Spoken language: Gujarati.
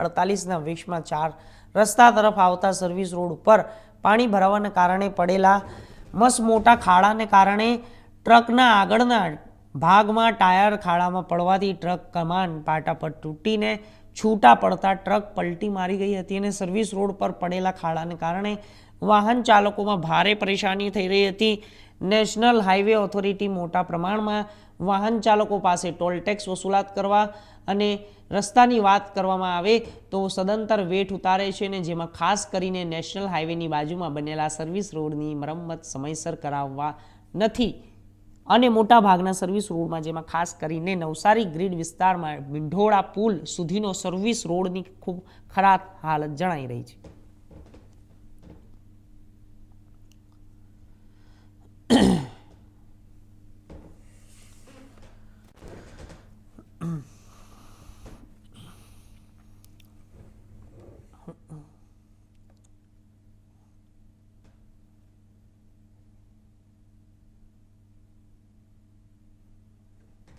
અડતાલીસના વીસમાં ચાર રસ્તા તરફ આવતા સર્વિસ રોડ ઉપર પાણી ભરાવાને કારણે પડેલા મસ મોટા ખાડાને કારણે ટ્રકના આગળના ભાગમાં ટાયર ખાડામાં પડવાથી ટ્રક કમાન પાટા પર તૂટીને છૂટા પડતા ટ્રક પલટી મારી ગઈ હતી અને સર્વિસ રોડ પર પડેલા ખાડાને કારણે વાહન ચાલકોમાં ભારે પરેશાની થઈ રહી હતી. નેશનલ હાઈવે ઓથોરિટી મોટા પ્રમાણમાં વાહન ચાલકો પાસે ટોલ ટેક્સ વસૂલાત કરવા અને રસ્તાની વાત કરવામાં આવે તો સદંતર વેઠ ઉતારે છે અને જેમાં ખાસ કરીને નેશનલ હાઈવેની બાજુમાં બનેલા સર્વિસ રોડની મરમ્મત સમયસર કરાવવા નથી. અને મોટા ભાગના સર્વિસ રોડમાં જેમાં ખાસ કરીને નવસારી ગ્રીડ વિસ્તારમાં વિંઢોળા પુલ સુધીનો સર્વિસ રોડની ખૂબ ખરાબ હાલત જણાઈ રહી છે.